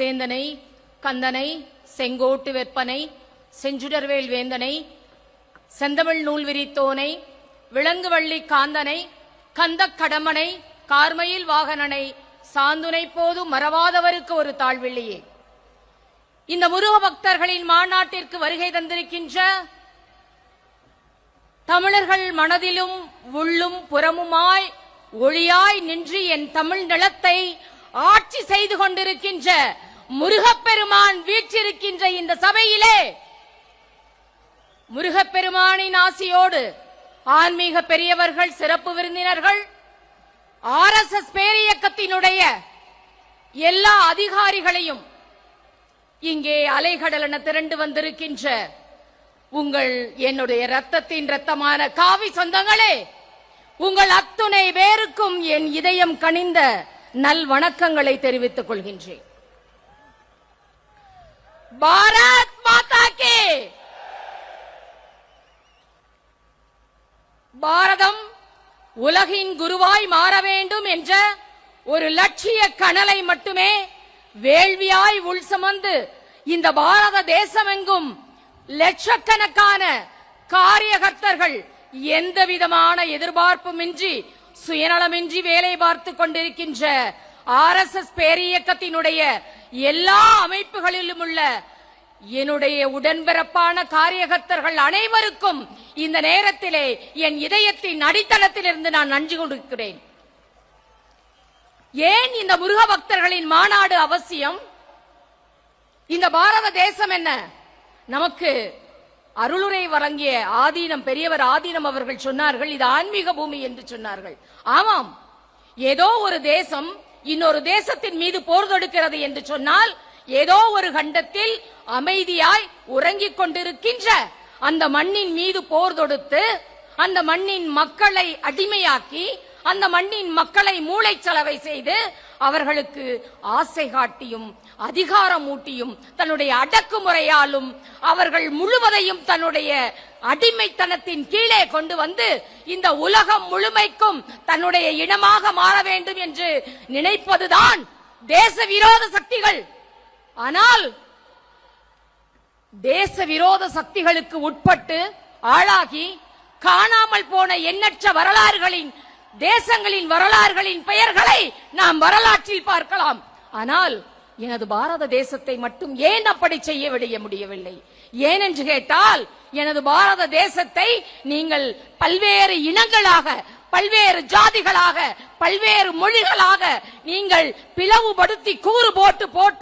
சேந்தனை கந்தனை செங்கோட்டு வெப்பனை செஞ்சுடர்வேல் வேந்தனை செந்தமிழ் நூல் விரித்தோனை விலங்குவள்ளி காந்தனை கந்த கடமனை கார்மையில் வாகனனை சாந்துனை போது மறவாதவருக்கு ஒரு தாழ்வில்லையே. இந்த முருக பக்தர்களின் மாநாட்டிற்கு வருகை தந்திருக்கின்ற தமிழர்கள் மனதிலும் உள்ளும் புறமுமாய் ஒளியாய் நின்று என் தமிழ் நிலத்தை ஆட்சி செய்து கொண்டிருக்கின்ற முருகப்பெருமான் வீற்றிருக்கின்ற இந்த சபையிலே முருகப்பெருமானின் ஆசியோடு ஆன்மீக பெரியவர்கள் சிறப்பு விருந்தினர்கள் ஆர் எஸ் எஸ் பேரியக்கத்தினுடைய எல்லா அதிகாரிகளையும் இங்கே அலைகடலென திரண்டு வந்திருக்கின்ற உங்கள் என்னுடைய ரத்தத்தின் ரத்தமான காவி சொந்தங்களே உங்கள் அத்துணை பேருக்கும் என் இதயம் கனிந்த நல் வணக்கங்களை தெரிவித்துக் கொள்கின்றேன். பாரத் மாதா கே! பாரதம் உலகின் குருவாய் மாற வேண்டும் என்ற ஒரு லட்சிய கனலை மட்டுமே வேள்வியாய் உள் சுமந்து இந்த பாரத தேசமெங்கும் லட்சக்கணக்கான காரியகர்த்தர்கள் எந்த விதமான எதிர்பார்ப்புமின்றி சுயநலமின்றி வேலை பார்த்து கொண்டிருக்கின்ற ஆர் எஸ் எஸ் பேரியக்கத்தினுடைய எல்லா அமைப்புகளிலும் உள்ள என்னுடைய உடன்பிறப்பான காரியகர்த்தர்கள் அனைவருக்கும் இந்த நேரத்திலே என் இதயத்தின் அடித்தளத்திலிருந்து நான் நன்றி கொடுக்கிறேன். ஏன் இந்த முருக பக்தர்களின் மாநாடு அவசியம்? இந்த பாரத தேசம் என்ன? நமக்கு அருளுரை வழங்கிய ஆதீனம் பெரியவர் ஆதீனம் அவர்கள் சொன்னார்கள் இது ஆன்மீக பூமி என்று சொன்னார்கள். ஆமாம் ஏதோ ஒரு தேசம் இன்னொரு தேசத்தின் மீது போர் தொடுக்கிறது என்று சொன்னால் ஏதோ ஒரு கண்டத்தில் அமைதியாய் உறங்கிக் கொண்டிருக்கின்ற அந்த மண்ணின் மீது போர் தொடுத்து அந்த மண்ணின் மக்களை அடிமையாக்கி அந்த மண்ணின் மக்களை மூளைச்சலவை செய்து அவர்களுக்கு ஆசை காட்டியும் அதிகாரம் ஊட்டியும் தன்னுடைய அடக்குமுறையாலும் அவர்கள் முழுவதையும் தன்னுடைய அடிமைத்தனத்தின் கீழே கொண்டு வந்து இந்த உலகம் முழுமைக்கும் தன்னுடைய இனமாக மாற வேண்டும் என்று நினைப்பதுதான் தேச விரோத சக்திகள். ஆனால் தேச விரோத சக்திகளுக்கு உட்பட்டு ஆளாகி காணாமல் போன எண்ணற்ற வரலாறுகளின் தேசங்களின் வரலாறுகளின் பெயர்களை நாம் வரலாற்றில் பார்க்கலாம். ஆனால் எனது பாரத தேசத்தை மட்டும் ஏன் அப்படி செய்ய விடைய முடியவில்லை? ஏன் என்று கேட்டால் எனது பாரத தேசத்தை நீங்கள் பல்வேறு இனங்களாக பல்வேறு ஜாதிகளாக பல்வேறு மொழிகளாக நீங்கள் பிளவுபடுத்தி கூறு போட்டு போட்டு